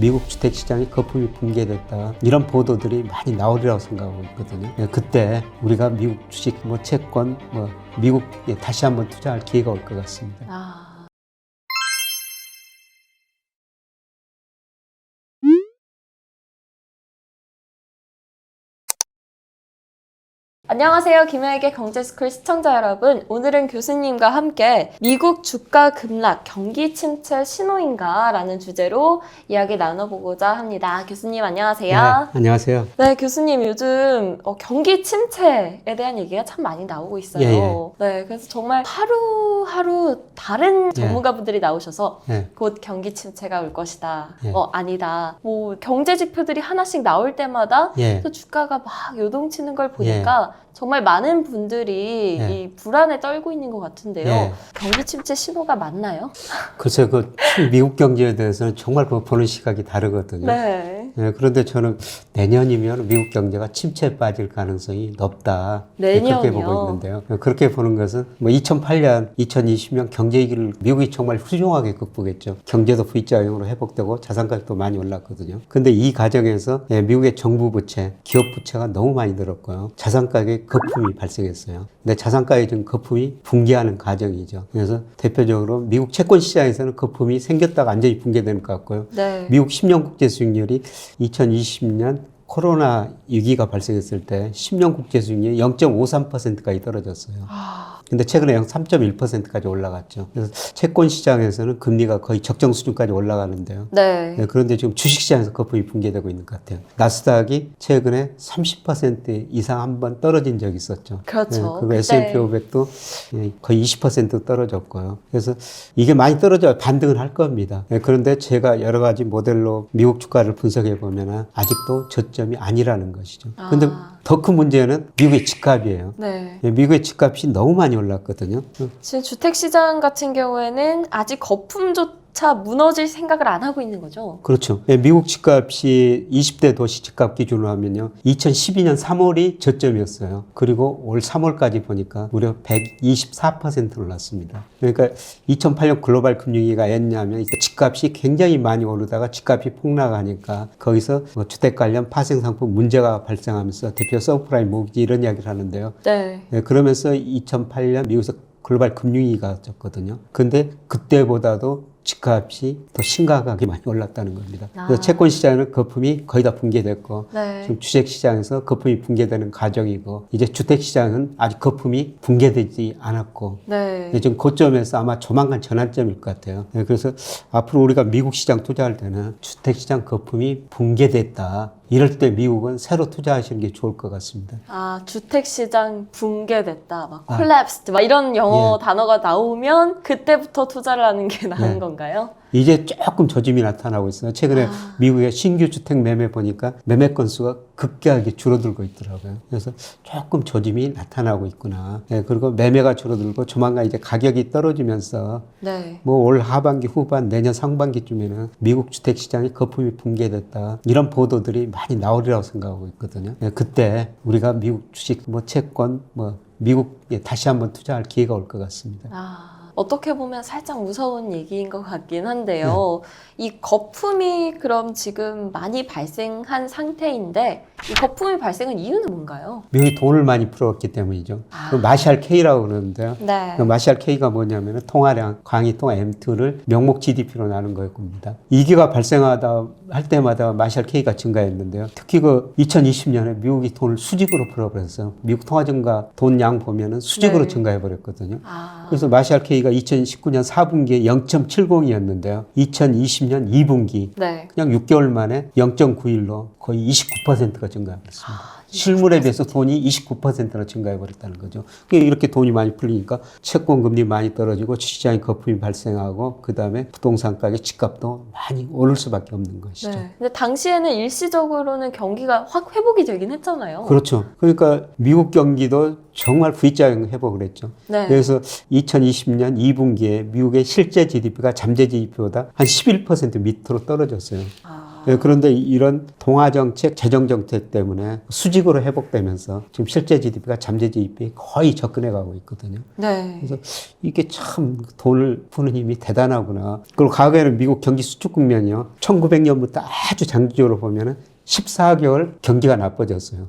미국 주택 시장이 거품이 붕괴됐다 이런 보도들이 많이 나오리라고 생각하고 있거든요. 예, 그때 우리가 미국 주식, 뭐 채권, 뭐 미국에 다시 한번 투자할 기회가 올 것 같습니다. 아. 안녕하세요. 김혜에게 경제스쿨 시청자 여러분. 오늘은 교수님과 함께 미국 주가 급락, 경기 침체 신호인가? 라는 주제로 이야기 나눠보고자 합니다. 교수님 안녕하세요. 네, 안녕하세요. 네, 교수님 요즘 어, 경기 침체에 대한 얘기가 참 많이 나오고 있어요. 예, 네, 그래서 정말 하루 하루 다른 예. 전문가분들이 나오셔서 예. 곧 경기 침체가 올 것이다. 예. 어, 아니다. 뭐 경제 지표들이 하나씩 나올 때마다 예. 또 주가가 막 요동치는 걸 보니까 정말 많은 분들이 예. 이 불안에 떨고 있는 것 같은데요. 예. 경기 침체 신호가 맞나요? 글쎄 그 미국 경제에 대해서는 정말 그 보는 시각이 다르거든요. 네. 예, 그런데 저는 내년이면 미국 경제가 침체에 빠질 가능성이 높다. 예, 그렇게 내년이요? 보고 있는데요. 예, 그렇게 보는 것은 뭐 2008년, 2020년 경제 위기를 미국이 정말 훌륭하게 극복했죠. 경제도 V자형으로 회복되고 자산 가격도 많이 올랐거든요. 근데 이 과정에서 예, 미국의 정부 부채, 기업 부채가 너무 많이 늘었고요. 자산 가격에 거품이 발생했어요. 근데 자산 지금 거품이 붕괴하는 과정이죠. 그래서 대표적으로 미국 채권 시장에서는 거품이 생겼다가 완전히 붕괴되는 것 같고요. 네. 미국 10년 국제 수익률이 2020년 코로나 위기가 발생했을 때 10년 국제 수익률이 0.53%까지 떨어졌어요. 아, 근데 최근에 3.1%까지 올라갔죠. 그래서 채권 시장에서는 금리가 거의 적정 수준까지 올라가는데요. 네. 네, 그런데 지금 주식 시장에서 거품이 붕괴되고 있는 것 같아요. 나스닥이 최근에 30% 이상 한 번 떨어진 적이 있었죠. 그렇죠. 네, 그리고 S&P 500도 예, 거의 20% 떨어졌고요. 그래서 이게 많이 떨어져 반등을 할 겁니다. 예, 그런데 제가 여러 가지 모델로 미국 주가를 분석해 보면 아직도 저점이 아니라는 것이죠. 근데 아. 더큰 문제는 미국의 집값이에요. 네. 예, 미국의 집값이 너무 많이 올랐거든요. 지금 주택 시장 같은 경우에는 아직 거품 조 차 무너질 생각을 안 하고 있는 거죠. 그렇죠. 예, 미국 집값이 20대 도시 집값 기준으로 하면요. 2012년 3월이 저점이었어요. 그리고 올 3월까지 보니까 무려 124% 올랐습니다. 그러니까 2008년 글로벌 금융위기가 했냐면 집값이 굉장히 많이 오르다가 집값이 폭락하니까 거기서 뭐 주택 관련 파생 상품 문제가 발생하면서 대표 서브프라임 모기지 이런 이야기를 하는데요. 네. 네, 그러면서 2008년 미국에서 글로벌 금융위기가 왔거든요. 근데 그때보다도 집값이 더 심각하게 많이 올랐다는 겁니다. 그래서 아. 채권 시장은 거품이 거의 다 붕괴됐고 네. 지금 주식 시장에서 거품이 붕괴되는 과정이고 이제 주택 시장은 아직 거품이 붕괴되지 않았고 네. 네, 지금 고점에서 아마 조만간 전환점일 것 같아요. 네, 그래서 앞으로 우리가 미국 시장 투자할 때는 주택 시장 거품이 붕괴됐다. 이럴 때 미국은 새로 투자하시는 게 좋을 것 같습니다. 아, 주택 시장 붕괴됐다. 막 아. 콜랩스드 막 이런 영어 예. 단어가 나오면 그때부터 투자를 하는 게 나은 네. 건가요? 이제 조금 조짐이 나타나고 있어요. 최근에 아. 미국의 신규 주택 매매 보니까 매매 건수가 급격하게 줄어들고 있더라고요. 그래서 조금 조짐이 나타나고 있구나. 예, 그리고 매매가 줄어들고 조만간 이제 가격이 떨어지면서 네. 뭐 올 하반기 후반 내년 상반기쯤에는 미국 주택 시장이 거품이 붕괴됐다 이런 보도들이 많이 나오리라고 생각하고 있거든요. 예, 그때 우리가 미국 주식 뭐 채권 뭐 미국에 다시 한번 투자할 기회가 올 것 같습니다. 아, 어떻게 보면 살짝 무서운 얘기인 것 같긴 한데요. 이 거품이 그럼 지금 많이 발생한 상태인데 이 거품이 발생한 이유는 뭔가요? 미국이 돈을 많이 풀었기 때문이죠. 아. 그 마샬 K라고 그러는데요. 네. 그 마샬 K가 뭐냐면 통화량, 광의 통화 M2를 명목 GDP로 나눈 겁니다. 이기가 발생하다 할 때마다 마샬 K가 증가했는데요. 특히 그 2020년에 미국이 돈을 수직으로 풀어버렸어요. 미국 통화 증가 돈 양 보면은 수직으로 네. 증가해 버렸거든요. 아, 그래서 마샬 K가 2019년 4분기에 0.70이었는데요. 2020년 2분기 네. 그냥 6개월 만에 0.91로 거의 29%가 증가했습니다. 실물에 비해서 돈이 29%나 증가해 버렸다는 거죠. 이렇게 돈이 많이 풀리니까 채권 금리 많이 떨어지고 시장에 거품이 발생하고 그 다음에 부동산 가격 집값도 많이 오를 수밖에 없는 것이죠. 네. 근데 당시에는 일시적으로는 경기가 확 회복이 되긴 했잖아요. 그렇죠. 그러니까 미국 경기도 정말 V자형 회복을 했죠. 네. 그래서 2020년 2분기에 미국의 실제 GDP가 잠재 GDP보다 한 11% 밑으로 떨어졌어요. 아, 아, 예, 그런데 이런 동화 정책, 재정 정책 때문에 수직으로 회복되면서 지금 실제 GDP가 잠재 GDP 거의 접근해 가고 있거든요. 네. 그래서 이게 참 돈을 푸는 힘이 대단하구나. 그리고 과거에는 미국 경기 수축 국면이요. 1900년부터 아주 장기적으로 보면은 14개월 경기가 나빠졌어요.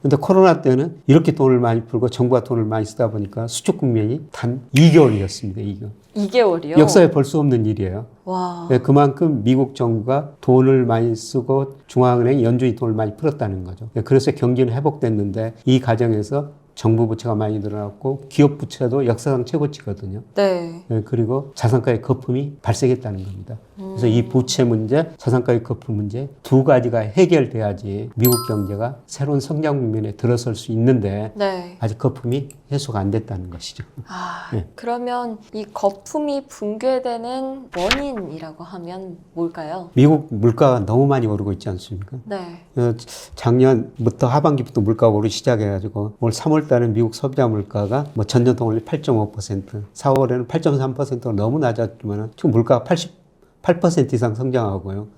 근데 코로나 때는 이렇게 돈을 많이 풀고 정부가 돈을 많이 쓰다 보니까 수축 국면이 단 2개월이었습니다. 2개월. 2개월이요? 역사에 볼 수 없는 일이에요. 와. 네, 그만큼 미국 정부가 돈을 많이 쓰고 중앙은행 연준이 돈을 많이 풀었다는 거죠. 네, 그래서 경기는 회복됐는데 이 과정에서 정부 부채가 많이 늘어났고 기업 부채도 역사상 최고치거든요. 네. 네, 그리고 자산가의 거품이 발생했다는 겁니다. 그래서 이 부채 문제, 자산가의 거품 문제 두 가지가 해결돼야지 미국 경제가 새로운 성장 국면에 들어설 수 있는데 네. 아직 거품이 해소가 안 됐다는 것이죠. 아, 네. 그러면 이 거품이 붕괴되는 원인이라고 하면 뭘까요? 미국 물가가 너무 많이 오르고 있지 않습니까? 네. 어, 작년부터 하반기부터 물가가 오르기 시작해가지고 올 3월 달은 미국 소비자 물가가 뭐 전년 동월 8.5%, 4월에는 8.3%가 너무 낮았지만 지금 물가가 88% 이상 성장하고요.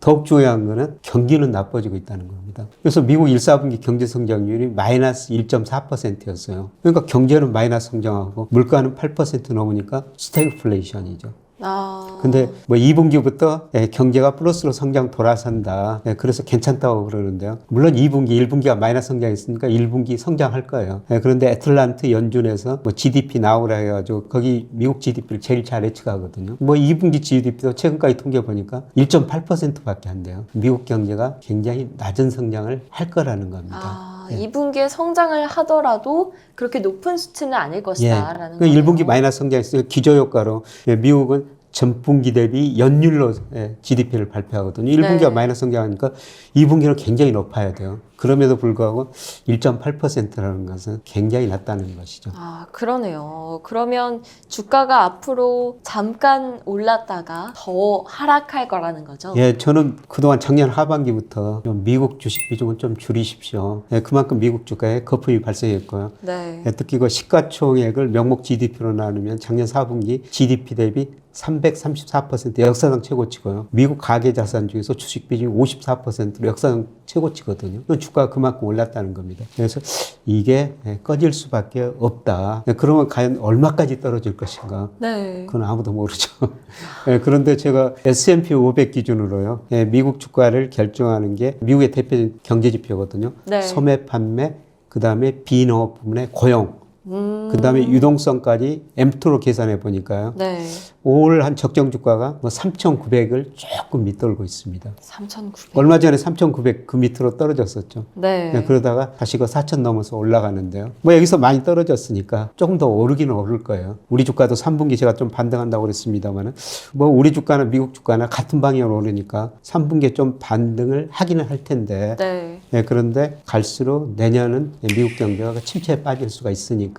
더욱 중요한 거는 경기는 나빠지고 있다는 겁니다. 그래서 미국 1, 4분기 경제 성장률이 마이너스 1.4%였어요. 그러니까 경제는 마이너스 성장하고 물가는 8% 넘으니까 스태그플레이션이죠. 아. 근데 뭐 2분기부터 예, 경제가 플러스로 성장 돌아선다. 예, 그래서 괜찮다고 그러는데요. 물론 2분기, 1분기가 마이너스 성장했으니까 1분기 성장할 거예요. 예, 그런데 애틀란트 연준에서 뭐 GDP 나오라 해가지고 거기 미국 GDP를 제일 잘 예측하거든요. 뭐 2분기 GDP도 최근까지 통계 보니까 1.8%밖에 안 돼요. 미국 경제가 굉장히 낮은 성장을 할 거라는 겁니다. 아, 예. 2분기에 성장을 하더라도 그렇게 높은 수치는 아닐 것이다라는 그 거예요. 1분기 마이너스 성장했으니까 기저효과로 예, 미국은 전분기 대비 연율로 예, GDP를 발표하거든요. 1분기가 네. 마이너스 성장하니까 2분기는 굉장히 높아야 돼요. 그럼에도 불구하고 1.8%라는 것은 굉장히 낮다는 것이죠. 아, 그러네요. 그러면 주가가 앞으로 잠깐 올랐다가 더 하락할 거라는 거죠? 예, 저는 그동안 작년 하반기부터 좀 미국 주식 비중을 좀 줄이십시오. 예, 그만큼 미국 주가에 거품이 발생했고요. 네. 예, 특히 그 시가총액을 명목 GDP로 나누면 작년 4분기 GDP 대비 334% 역사상 최고치고요. 미국 가계 자산 중에서 주식 비중이 54%로 역사상 최고치거든요. 그 주가가 그만큼 올랐다는 겁니다. 그래서 이게 예, 꺼질 수밖에 없다. 예, 그러면 과연 얼마까지 떨어질 것인가? 네. 그건 아무도 모르죠. 예, 그런데 제가 S&P 500 기준으로요, 예, 미국 주가를 결정하는 게 미국의 대표적인 경제 지표거든요. 네. 소매 판매, 그 다음에 비농업 부문의 고용, 음. 그 다음에 유동성까지 M2로 계산해 보니까요. 네. 올 한 적정 주가가 뭐 3,900을 조금 밑돌고 있습니다. 3,900. 얼마 전에 3,900 그 밑으로 떨어졌었죠. 네. 네, 그러다가 다시 그 4천 넘어서 올라가는데요. 뭐 여기서 많이 떨어졌으니까 조금 더 오르기는 오를 거예요. 우리 주가도 3분기 제가 좀 반등한다고 그랬습니다만은 뭐 우리 주가나 미국 주가나 같은 방향으로 오르니까 3분기에 좀 반등을 하기는 할 텐데 네. 네, 그런데 갈수록 내년은 미국 경제가 침체에 빠질 수가 있으니까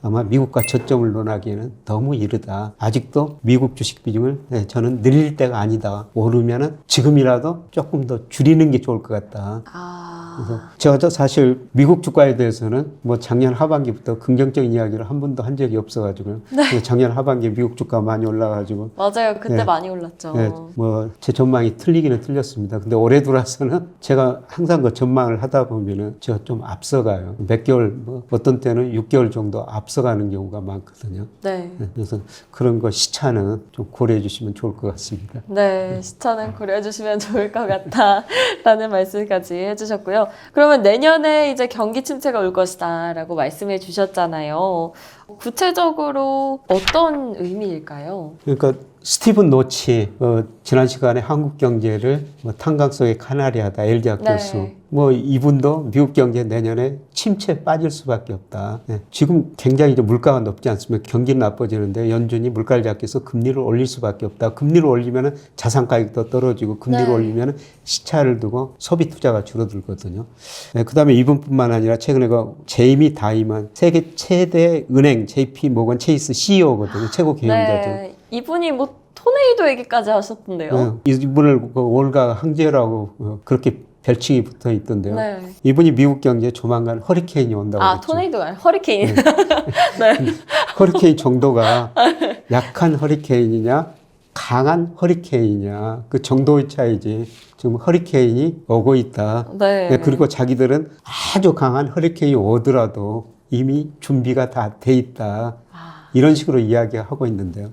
아마 미국과 저점을 논하기에는 너무 이르다. 아직도 미국 주식 비중을 네, 저는 늘릴 때가 아니다. 오르면은 지금이라도 조금 더 줄이는 게 좋을 것 같다. 아. 그래서 제가 저 사실 미국 주가에 대해서는 뭐 작년 하반기부터 긍정적인 이야기를 한 번도 한 적이 없어가지고요. 그래서 작년 하반기에 미국 주가 많이 올라가지고 맞아요. 그때 네. 많이 올랐죠. 네, 뭐제 전망이 틀리기는 틀렸습니다. 근데 올해 들어와서는 제가 항상 그 전망을 하다 보면은 제가 좀 앞서가요. 몇 개월, 뭐 어떤 때는 6개월 정도 앞서가는 경우가 많거든요. 네. 네, 그래서 그런 거 시차는 좀 고려해 주시면 좋을 것 같습니다. 네, 시차는 고려해 주시면 좋을 것 같다라는 말씀까지 해주셨고요. 그러면 내년에 이제 경기 침체가 올 것이다라고 말씀해 주셨잖아요. 구체적으로 어떤 의미일까요? 그러니까 스티븐 노치 어, 지난 시간에 한국 경제를 뭐 탄광 속의 카나리아다 엘리아 네. 교수 뭐 이분도 미국 경제 내년에 침체에 빠질 수밖에 없다. 예, 지금 굉장히 이제 물가가 높지 않습니까? 경기는 나빠지는데 연준이 물가를 잡기 위해서 금리를 올릴 수밖에 없다. 금리를 올리면은 자산 가격도 떨어지고 금리를 네. 올리면은 시차를 두고 소비 투자가 줄어들거든요. 예, 그다음에 이분뿐만 아니라 최근에 그 제이미 다이먼 세계 최대 은행 JP 모건 체이스 CEO거든요. 최고 경영자죠. 네, 이분이 뭐 토네이도 얘기까지 하셨던데요. 네, 이분을 그 올가 황제라고 어, 그렇게 별칭이 붙어 있던데요. 네. 이분이 미국 경제에 조만간 허리케인이 온다고 아, 그랬죠. 토네이도가 아니라 허리케인. 네. 허리케인 정도가 약한 허리케인이냐 강한 허리케인이냐 그 정도의 차이지. 지금 허리케인이 오고 있다. 네. 네, 그리고 자기들은 아주 강한 허리케인이 오더라도 이미 준비가 다 돼 있다. 아, 이런 식으로 이야기하고 있는데요.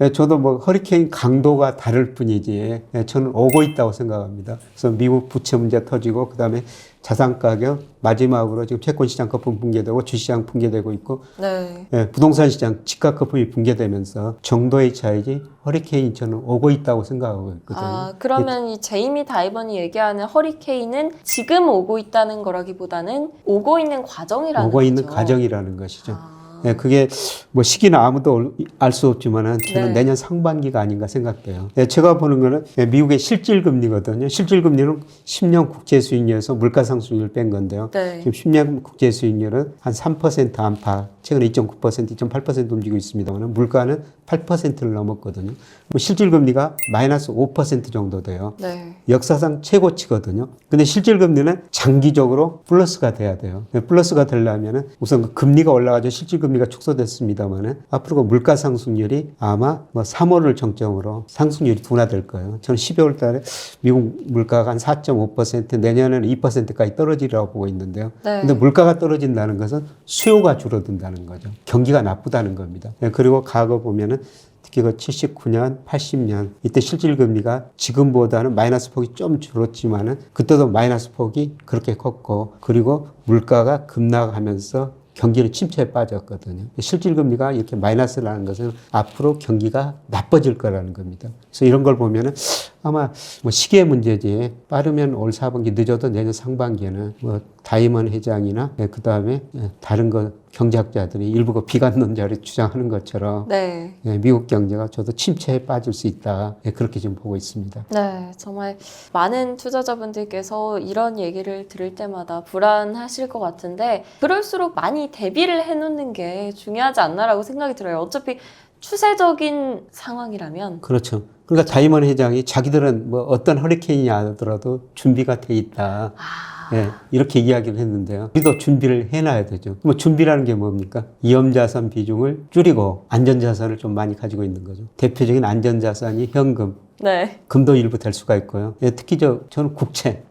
예, 저도 뭐 허리케인 강도가 다를 뿐이지 예, 저는 오고 있다고 생각합니다. 그래서 미국 부채 문제 터지고 그다음에 자산 가격 마지막으로 지금 채권 시장 거품 붕괴되고 주시장 붕괴되고 있고 네. 예, 부동산 시장 집값 거품이 붕괴되면서 정도의 차이지 허리케인이 저는 오고 있다고 생각하고 있거든요. 아, 그러면 이 제이미 다이번이 얘기하는 허리케인은 지금 오고 있다는 거라기보다는 오고 있는 과정이라는 오고 있는 거죠. 과정이라는 것이죠. 아, 예, 그게 뭐 시기는 아무도 알 수 없지만은 저는 네. 내년 상반기가 아닌가 생각돼요. 예, 제가 보는 거는 예, 미국의 실질 금리거든요. 실질 금리는 10년 국제 수익률에서 물가 상승률 뺀 건데요. 네. 지금 10년 국제 수익률은 한 3% 안팎, 최근에 2.9%, 2.8% 움직이고 있습니다만 물가는 8%를 넘었거든요. 뭐 실질 금리가 마이너스 5% 정도 돼요. 네. 역사상 최고치거든요. 근데 실질 금리는 장기적으로 플러스가 돼야 돼요. 플러스가 되려면은 우선 그 금리가 올라가죠. 실질 금리가 축소됐습니다만은 앞으로 그 물가 상승률이 아마 뭐 3월을 정점으로 상승률이 둔화될 거예요. 저는 12월 달에 미국 물가가 한 4.5% 내년에는 2%까지 떨어지리라고 보고 있는데요. 네. 근데 물가가 떨어진다는 것은 수요가 줄어든다는 거죠. 경기가 나쁘다는 겁니다. 예, 그리고 과거 보면은 특히 그 79년, 80년 이때 실질 금리가 지금보다는 마이너스 폭이 좀 줄었지만은 그때도 마이너스 폭이 그렇게 컸고 그리고 물가가 급락하면서 경기는 침체에 빠졌거든요. 실질 금리가 이렇게 마이너스라는 것은 앞으로 경기가 나빠질 거라는 겁니다. 그래서 이런 걸 보면은 아마 뭐 시기의 문제지 빠르면 올 사반기 늦어도 내년 상반기에는 뭐 다이먼 회장이나 그 다음에 다른 거 경제학자들이 일부 그 비관론자를 주장하는 것처럼 네. 예, 미국 경제가 저도 침체에 빠질 수 있다 예, 그렇게 좀 보고 있습니다. 네, 정말 많은 투자자분들께서 이런 얘기를 들을 때마다 불안하실 것 같은데, 그럴수록 많이 대비를 해놓는 게 중요하지 않나라고 생각이 들어요. 어차피 추세적인 상황이라면. 그렇죠. 그러니까 다이먼 회장이 자기들은 뭐 어떤 허리케인이 하더라도 준비가 돼 있다. 아, 예, 이렇게 이야기를 했는데요. 우리도 준비를 해놔야 되죠. 뭐 준비라는 게 뭡니까? 위험자산 비중을 줄이고 안전자산을 좀 많이 가지고 있는 거죠. 대표적인 안전자산이 현금, 네. 금도 일부 될 수가 있고요. 예, 특히 저 저는 국채.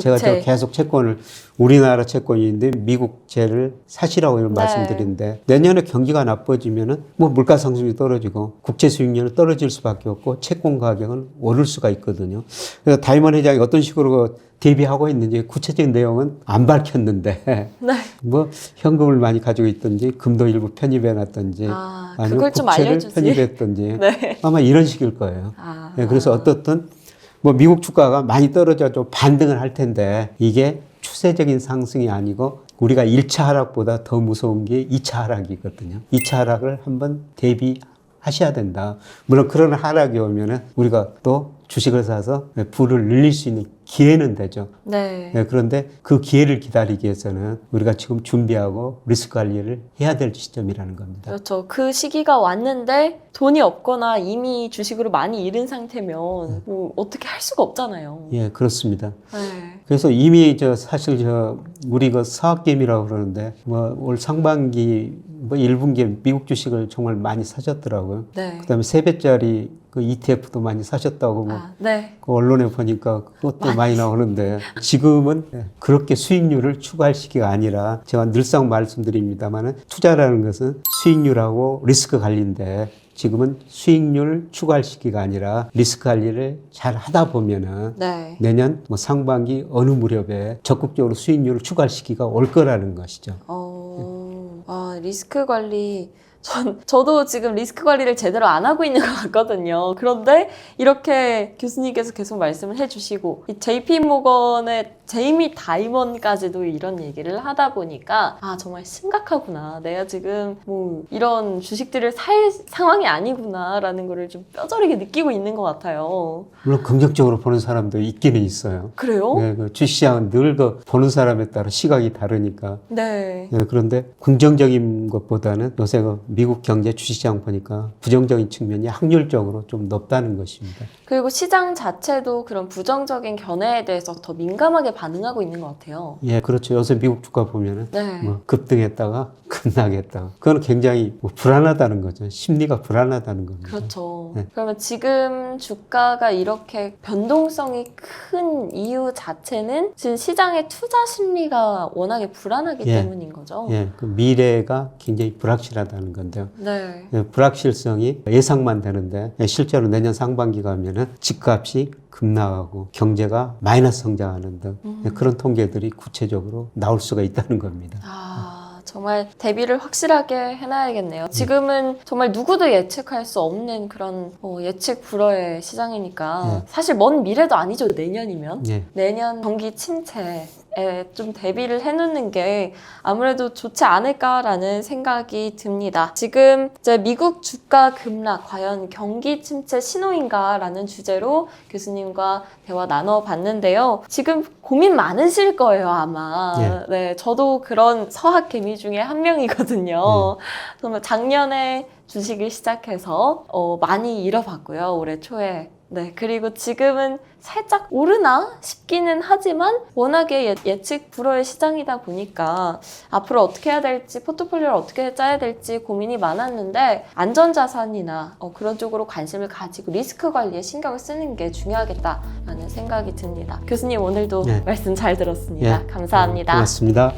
제가. 계속 채권을 우리나라 채권인데 미국채를 사시라고 이런 네. 말씀드리는데 내년에 경기가 나빠지면은 뭐 물가 상승이 떨어지고 국채 수익률은 떨어질 수밖에 없고 채권 가격은 오를 수가 있거든요. 그래서 다이먼 회장이 어떤 식으로 그 대비하고 있는지 구체적인 내용은 안 밝혔는데 네. 뭐 현금을 많이 가지고 있든지 금도 일부 편입해 놨든지 아, 좀 국채를. 편입했든지 네. 아마 이런 식일 거예요. 아, 예, 그래서 어떻든 뭐 미국 주가가 많이 떨어져 좀 반등을 할 텐데 이게 추세적인 상승이 아니고 우리가 1차 하락보다 더 무서운 게 2차 하락이거든요. 2차 하락을 한번 대비하셔야 된다. 물론 그런 하락이 오면은 우리가 또 주식을 사서 부를 늘릴 수 있는 기회는 되죠. 네. 네, 그런데 그 기회를 기다리기 위해서는 우리가 지금 준비하고 리스크 관리를 해야 될 시점이라는 겁니다. 그렇죠. 그 시기가 왔는데 돈이 없거나 이미 주식으로 많이 잃은 상태면 뭐 어떻게 할 수가 없잖아요. 예, 그렇습니다. 네. 그래서 이미 저 사실 저 우리 그 사학개미라고 그러는데 뭐 올 상반기 뭐 1분기에 미국 주식을 정말 많이 사셨더라고요. 네. 그다음에 세 배짜리 그 ETF도 많이 사셨다고 뭐 아, 네. 그 언론에 보니까 그것도 많이 나오는데 지금은 그렇게 수익률을 추구할 시기가 아니라 제가 늘상 말씀드립니다만은 투자라는 것은 수익률하고 리스크 관리인데 지금은 수익률 추구할 시기가 아니라 리스크 관리를 잘 하다 보면은 네. 내년 뭐 상반기 어느 무렵에 적극적으로 수익률을 추구할 시기가 올 거라는 것이죠. 어, 아, 리스크 관리. 전, 저도 지금 리스크 관리를 제대로 안 하고 있는 것 같거든요. 그런데 이렇게 교수님께서 계속 말씀을 해주시고, 이 JP 모건의 제이미 다이먼까지도 이런 얘기를 하다 보니까, 아, 정말 심각하구나. 내가 지금 뭐 이런 주식들을 살 상황이 아니구나라는 거를 좀 뼈저리게 느끼고 있는 것 같아요. 물론 긍정적으로 보는 사람도 있기는 있어요. 그래요? 네, 그 주시장은 늘 그 보는 사람에 따라 시각이 다르니까. 네. 네, 그런데 긍정적인 것보다는 요새 그 미국 경제 주식시장 보니까 부정적인 측면이 확률적으로 좀 높다는 것입니다. 그리고 시장 자체도 그런 부정적인 견해에 대해서 더 민감하게 반응하고 있는 것 같아요. 예, 그렇죠. 요새 미국 주가 보면은 네. 뭐 급등했다가 급락했다가 그건 굉장히 뭐 불안하다는 거죠. 심리가 불안하다는 겁니다. 그렇죠. 네. 그러면 지금 주가가 이렇게 변동성이 큰 이유 자체는 지금 시장의 투자 심리가 워낙에 불안하기 예. 때문인 거죠. 예, 그 미래가 굉장히 불확실하다는 건데요. 네. 예, 불확실성이 예상만 되는데 예, 실제로 내년 상반기 가면은 집값이 급락하고 경제가 마이너스 성장하는 등 예, 그런 통계들이 구체적으로 나올 수가 있다는 겁니다. 아, 정말 대비를 확실하게 해놔야겠네요. 지금은 정말 누구도 예측할 수 없는 그런 어, 예측 불허의 시장이니까 네. 사실 먼 미래도 아니죠. 내년이면. 예, 내년 경기 침체에 좀 대비를 해놓는 게 아무래도 좋지 않을까라는 생각이 듭니다. 지금 이제 미국 주가 급락 과연 경기 침체 신호인가라는 주제로 교수님과 대화 나눠봤는데요. 지금 고민 많으실 거예요 아마. 예. 네, 저도 그런 서학 개미 중에 한 명이거든요. 정말 작년에 주식을 시작해서 어, 많이 잃어봤고요 올해 초에. 네, 그리고 지금은 살짝 오르나 싶기는 하지만 워낙에 예- 예측 불허의 시장이다 보니까 앞으로 어떻게 해야 될지 포트폴리오를 어떻게 짜야 될지 고민이 많았는데 안전자산이나 어, 그런 쪽으로 관심을 가지고 리스크 관리에 신경을 쓰는 게 중요하겠다라는 생각이 듭니다. 교수님 오늘도 네. 말씀 잘 들었습니다. 예. 감사합니다. 고맙습니다.